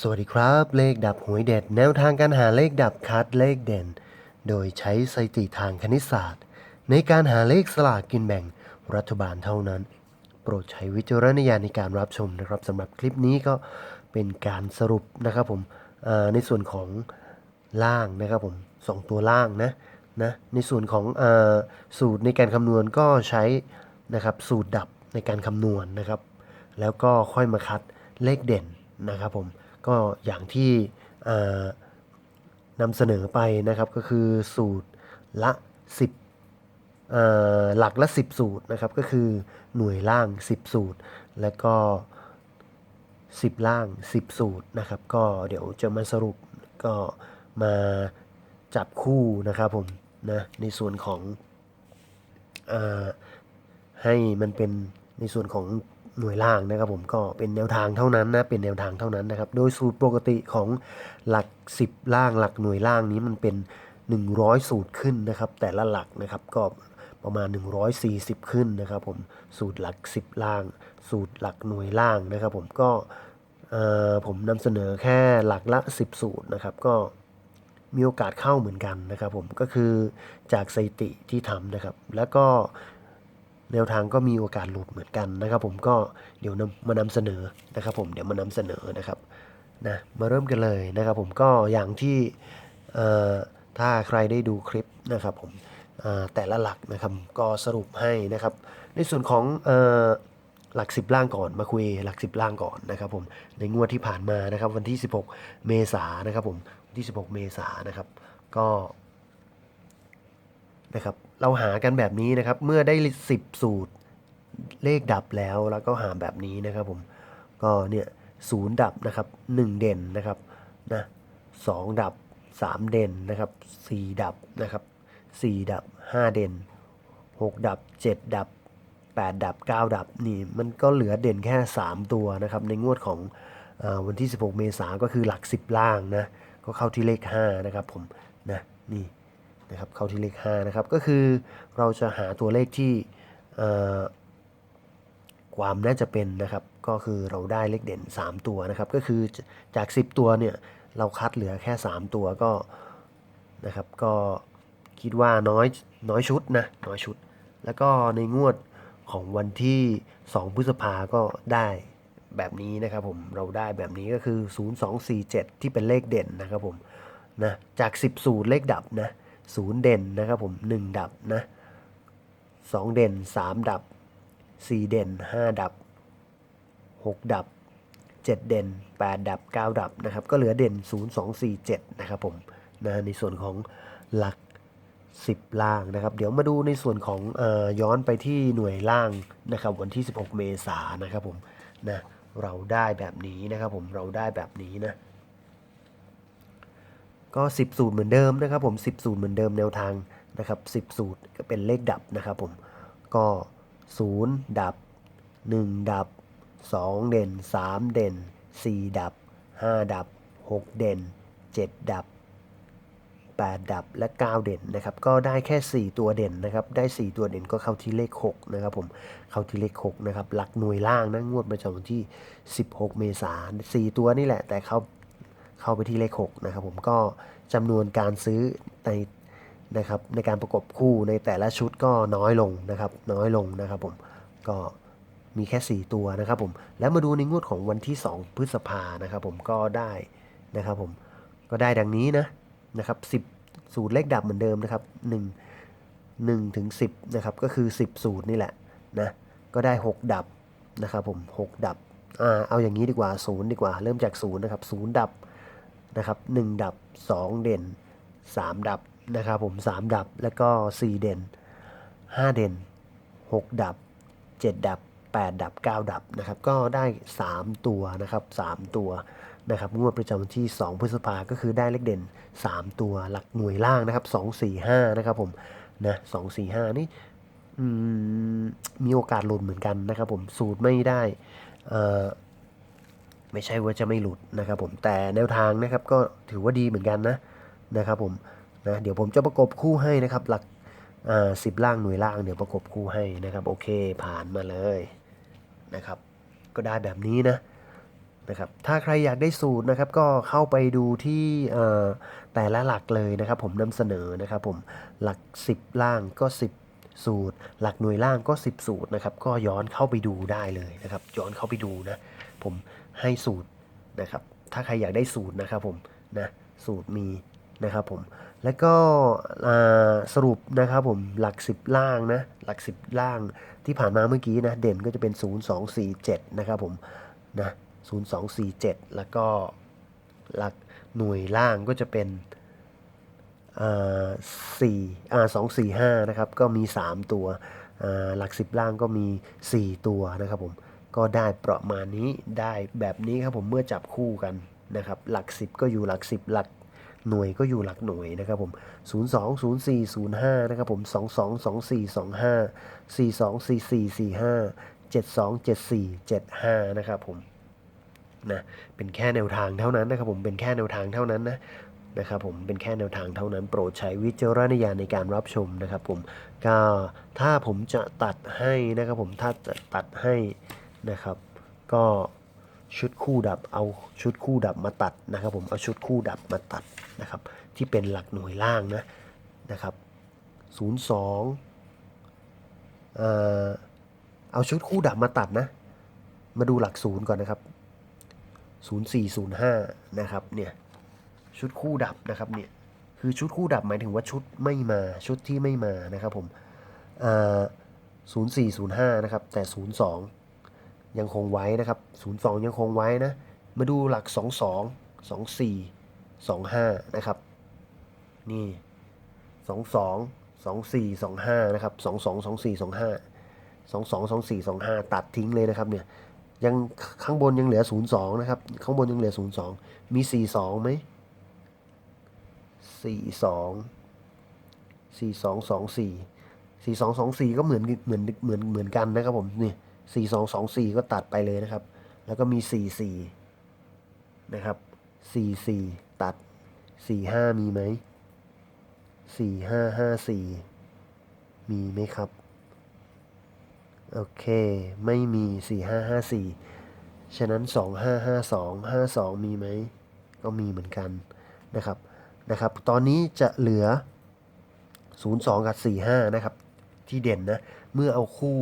สวัสดีครับ เลขดับหวยเด็ด แนวทางการหาเลขดับคัดเลขเด่น โดยใช้สถิติทางคณิตศาสตร์ ในการหาเลขสลากกินแบ่งรัฐบาลเท่านั้น โปรดใช้วิจารณญาณในการรับชมนะครับสำหรับคลิปนี้ก็เป็นการสรุปนะครับผมในส่วนของล่างนะครับผมสองตัวล่างนะนะในส่วนของอสูตรในการคำนวณก็ใช้นะครับสูตรดับในการคำนวณนะครับ แล้วก็ค่อยมาคัดเลขเด่นนะครับผม ก็อย่างที่นำเสนอไปนะครับก็คือสูตรละ 10 หลักละ 10 สูตรนะครับก็คือหน่วยล่าง 10 สูตร แล้วก็ 10 ล่าง 10 สูตรนะครับ ก็เดี๋ยวจะมาสรุปก็มาจับคู่นะครับผมนะในส่วนของอให้มันเป็นในส่วนของ หน่วยล่างนะครับผมก็เป็นแนวทางเท่านั้นนะเป็นแนวทางเท่านั้นนะครับโดยสูตรปกติของหลัก 10 ล่างหลักหน่วยล่างนี้มันเป็น 100 สูตรขึ้นนะครับ แต่ละหลักนะครับก็ประมาณ 140 ขึ้นนะครับผมสูตรหลัก 10 ล่าง สูตรหลักหน่วยล่างนะครับ ผมก็ผมนำเสนอแค่หลักละ 10 สูตรนะครับก็มีโอกาสเข้าเหมือนกันนะครับผมก็คือจากสถิติที่ทำนะครับ แล้วก็ แนวทางก็มีโอกาสหลุดเหมือนกันนะครับ ผมก็เดี๋ยวนำมานำเสนอนะครับ ผมเดี๋ยวมานำเสนอนะครับนะมาเริ่มกันเลยนะครับ ผมก็อย่างที่ถ้าใครได้ดูคลิปนะครับ ผมแต่ละหลักนะครับก็สรุปให้นะครับ ในส่วนของอหลักสิบล่างก่อนมาคุยหลักสิบล่างก่อนนะครับ ผมในงวดที่ผ่านมานะครับ วันที่ 16 เมษายนนะครับ ผมวันที่ 16 เมษายนนะครับ ก็นะครับ เราหากันแบบนี้นะครับ เมื่อได้ 10 สูตรเลขดับแล้วแล้วก็หาแบบนี้นะครับผมก็เนี่ยศูนย์ดับนะครับ 1 เด่นนะครับนะสองดับ 3 เด่นนะครับ 4 ดับนะครับ 4 ดับ 5 เด่น 6 ดับ 7 ดับ 8 ดับ 9 ดับนี่มันก็เหลือเด่นแค่ 3 ตัวนะครับ ในงวดของออวันที่ 16 เมษาก็คือหลัก 10 ล่างนะ ก็เข้าที่เลข 5 นะครับผมนะนี่ นะครับเข้าที่เลข5นะครับก็คือเราจะหาตัวเลขที่ความน่าจะเป็นนะครับก็คือเราได้เลขเด่น 3 ตัวนะครับก็คือจาก 10 ตัวเนี่ยเราคัดเหลือแค่ 3 ตัวก็นะครับก็คิดว่าน้อยน้อยชุดนะน้อยชุด แล้วก็ในงวดของวันที่ 2 พฤษภาก็ได้แบบนี้นะครับผมเราได้แบบนี้ก็คือ 0247 ที่เป็นเลขเด่นนะครับผมนะจาก 10 สูตรเลขดับนะ 0 เด่นนะครับผม 1 ดับนะ 2 เด่น 3 ดับ 4 เด่น 5 ดับ 6 ดับ 7 เด่น 8 ดับ 9 ดับนะครับ ก็เหลือเด่น 0 2 4 7 นะครับผมนะในส่วนของหลัก 10 ล่างนะครับ เดี๋ยวมาดูในส่วนของออย้อนไปที่หน่วยล่างนะครับ วันที่ 16 เมษายนนะครับผมนะเราได้แบบนี้นะครับผมเราได้แบบนี้นะ ก็ 10 สูตรเหมือนเดิมนะครับผม 10 สูตรเหมือนเดิมแนวทางนะครับ10 สูตรก็เป็นเลขดับนะครับผมก็ 0 ดับ 1 ดับ 2 เด่น 3 เด่น 4 ดับ 5 ดับ 6 เด่น 7 ดับ 8 ดับและ 9 เด่นนะครับก็ได้แค่ 4 ตัวเด่นนะครับได้ 4 ตัวเด่นก็เข้าที่เลข 6 นะครับผมเข้าที่เลข 6 นะครับหลักหน่วยล่างนะงวดประจำวันที่ 16 เมษายน4ตัวนี่แหละแต่เข้า เข้าไปที่เลข6นะครับผมก็จำนวนการซื้อในนะครับในการประกบคู่ในแต่ละชุดก็น้อยลงนะครับน้อยลงนะครับผมก็มีแค่ 4 ตัวนะครับผมแล้วมาดูในงวดของวันที่ 2 พฤษภานะครับผมก็ได้นะครับผมก็ได้ดังนี้นะนะครับ10สูตรเลขดับเหมือนเดิมนะครับ1 1ถึง10นะครับก็คือ 10 สูตรนี่แหละนะก็ได้ 6 ดับนะครับผม6ดับอ่าเอาอย่างนี้ดีกว่า 0 ดีกว่า เริ่มจาก 0 นะครับ 0 ดับ นะครับ1ดับ 2 เด่น 3 ดับนะครับผม 3 ดับแล้วก็ 4 เด่น 5 เด่น 6 ดับ 7 ดับ 8 ดับ 9 ดับนะครับก็ได้ 3 ตัวนะครับ 3 ตัวนะครับงวดประจำวันที่ 2 พฤษภาก็คือได้เลขเด่น 3 ตัวหลักหน่วยล่างนะครับ 2 4 5 นะครับผมนะ2 4 5นี่อืมมีโอกาสหลุดเหมือนกันนะครับผมสูตรไม่ได้อ ไม่ใช่ว่าจะไม่หลุดนะครับผมแต่แนวทางนะครับก็ถือว่าดีเหมือนกันนะนะครับผมนะเดี๋ยวผมจะประกบคู่ให้นะครับหลักอ่าสิบล่างหน่วยล่างเดี๋ยวประกบคู่ให้นะครับโอเคผ่านมาเลยนะครับก็ได้แบบนี้นะนะครับถ้าใครอยากได้สูตรนะครับก็เข้าไปดูที่แต่ละหลักเลยนะครับผมนำเสนอนะครับผมหลัก 10 ล่างก็ 10 สูตร หลักหน่วยล่างก็ 10 สูตรนะครับก็ย้อนเข้าไปดูได้เลยนะครับย้อนเข้าไปดูนะผม ให้สูตรนะครับ ถ้าใครอยากได้สูตรนะครับผมนะสูตรมีนะครับผมแล้วก็สรุปนะครับผมหลัก 10 ล่างนะหลัก 10 ล่างที่ผ่านมาเมื่อกี้นะเด่นก็จะเป็น 0 2 4 7 นะครับผมนะ0247 แล้วก็หลักหน่วยล่างก็จะเป็นอ่าสี่อ่าสองสี่ห้านะครับก็มี 3 ตัวหลัก 10 ล่างก็มี 4 ตัวนะครับผม ก็ได้ประมาณนี้ได้แบบนี้ครับผมเมื่อจับคู่กันนะครับหลัก 10 ก็อยู่หลัก 10 หลักหน่วยก็อยู่หลักหน่วยนะครับผม 02 04 05 นะครับผม 22 24 25 42 44 45 72 74 75 นะครับผมนะเป็นแค่แนวทางเท่านั้นนะครับผมเป็นแค่แนวทางเท่านั้นนะนะครับผมเป็นแค่แนวทางเท่านั้นโปรดใช้วิจารณญาณในการรับชมนะครับผมก็ถ้าผมจะตัดให้นะครับผมถ้าจะตัดให้ นะครับ ก็ชุดคู่ดับเอาชุดคู่ดับมาตัดนะครับ ผมเอาชุดคู่ดับมาตัดนะครับ ที่เป็นหลักหน่วยล่างนะนะครับ02เอ่อเอาชุดคู่ดับมาตัดนะ มาดูหลักศูนย์ก่อนนะครับ 0405 นะครับเนี่ยชุดคู่ดับนะครับเนี่ยคือชุดคู่ดับหมายถึงว่าชุดไม่มาชุดที่ไม่มานะครับผมอ่า0405 นะครับแต่ 02 ยังคงไว้นะครับ 02 ยังคงไว้นะ มาดูหลัก 22 24 25 นะครับ นี่ 22 24 25 นะครับ 22 24 25 22 24 25 ตัดทิ้งเลยนะครับเนี่ย ยังข้างบนยังเหลือ 02 นะครับ ข้างบนยังเหลือ 02 มี 42ไหม42 4224 4224 ก็เหมือนเหมือนเหมือนเหมือนกันนะครับผมนี่ 4224 ก็ตัดไปเลยนะครับ แล้วก็มี 44 นะครับ 44 ตัด 45 มีไหม 4554 มีไหมครับ โอเค ไม่มี 4554 ฉะนั้น 2552 52 มีไหม ก็มีเหมือนกันนะครับนะครับ ตอนนี้จะเหลือ 02 กับ 45 นะครับ ที่เด่นนะ เมื่อเอาคู่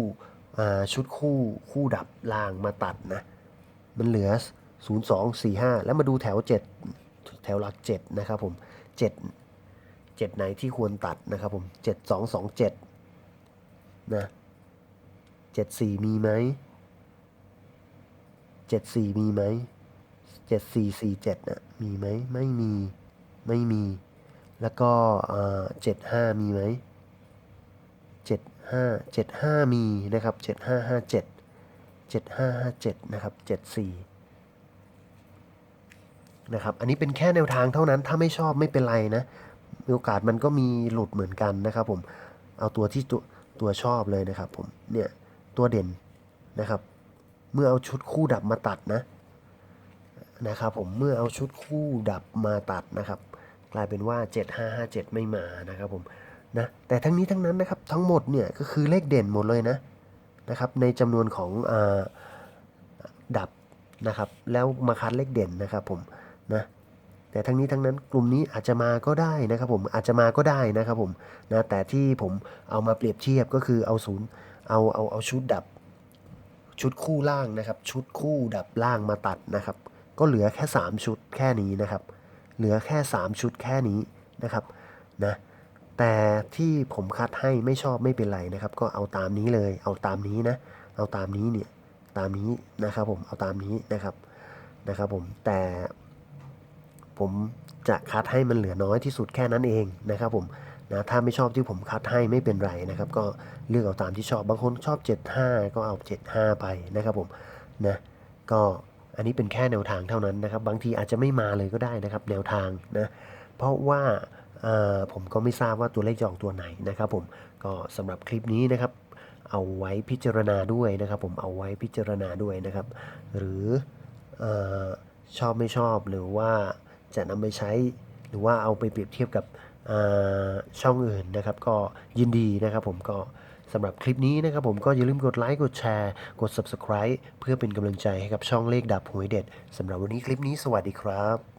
ชุดคู่คู่ดับล่างมาตัดนะ มันเหลือ 02 45 แล้วมาดูแถว 7 แถวหลัก 7 นะครับผม 7 7 ไหนที่ควรตัดนะครับผม 7227 นะเจ็ดสี่มีไหมเจ็ดสี่มีไหมเจ็ดสี่สี่เจ็ดน่ะมีไหม ไม่มี ไม่มี แล้วก็เจ็ดห้ามีไหมเจ็ดห้าเจ็ดห้ามีนะครับเจ็ดห้าห้าเจ็ดเจ็ดห้าห้าเจ็ดนะครับเจ็ดสี่นะครับ อันนี้เป็นแค่แนวทางเท่านั้น ถ้าไม่ชอบไม่เป็นไรนะ มีโอกาสมันก็มีหลุดเหมือนกันนะครับผม เอาตัวที่ตัวตัวชอบเลยนะครับผม เนี่ย ตัวเด่นนะครับ เมื่อเอาชุดคู่ดับมาตัดนะ นะครับผม เมื่อเอาชุดคู่ดับมาตัดนะครับ กลายเป็นว่า 7557 ไม่มานะครับผม นะแต่ทั้งนี้ทั้งนั้นนะครับทั้งหมดเนี่ยก็คือเลขเด่นหมดเลยนะนะครับในจำนวนของอดับนะครับแล้วมาคัดเลขเด่นนะครับผมนะแต่ทั้งนี้ทั้งนั้นกลุ่มนี้อาจจะมาก็ได้นะครับผมอาจจะมาก็ได้นะครับผมนะแต่ที่ผมเอามาเปรียบเทียบก็คือเอาศูนย์เอาเอาเอาชุดดับชุดคู่ล่างนะครับ ชุดคู่ดับล่างมาตัดนะครับ ก็เหลือแค่ 3 ชุดแค่นี้นะครับ เหลือแค่ 3 ชุดแค่นี้นะครับนะ แต่ที่ผมคัดให้ไม่ชอบไม่เป็นไรนะครับ ก็เอาตามนี้เลย เอาตามนี้นะ เอาตามนี้เนี่ย ตามนี้นะครับผมเอาตามนี้นะครับนะครับ ผมแต่ผมจะคัดให้มันเหลือน้อยที่สุดแค่นั้นเองนะครับ ผมนะถ้าไม่ชอบที่ผมคัดให้ไม่เป็นไรนะครับ ก็เลือกเอาตามที่ชอบบางคนชอบ 75 ก็เอา 75 ไปนะครับผมนะก็อันนี้เป็นแค่แนวทางเท่านั้นนะครับ บางทีอาจจะไม่มาเลยก็ได้นะครับ แนวทางนะเพราะว่า ผมก็ไม่ทราบว่าตัวเลขจะออกตัวไหนนะครับผมก็สำหรับคลิปนี้นะครับ เอาไว้พิจารณาด้วยนะครับ ผมเอาไว้พิจารณาด้วยนะครับ หรืออชอบไม่ชอบหรือว่าจะนำไปใช้หรือว่าเอาไปเปรียบเทียบกับช่องอื่นนะครับ ก็ยินดีนะครับ ผมก็สำหรับคลิปนี้นะครับ ผมก็อย่าลืมกดไลค์กดแชร์กด Subscribe เพื่อเป็นกำลังใจให้กับช่องเลขดับหวยเด็ดสำหรับวันนี้คลิปนี้สวัสดีครับ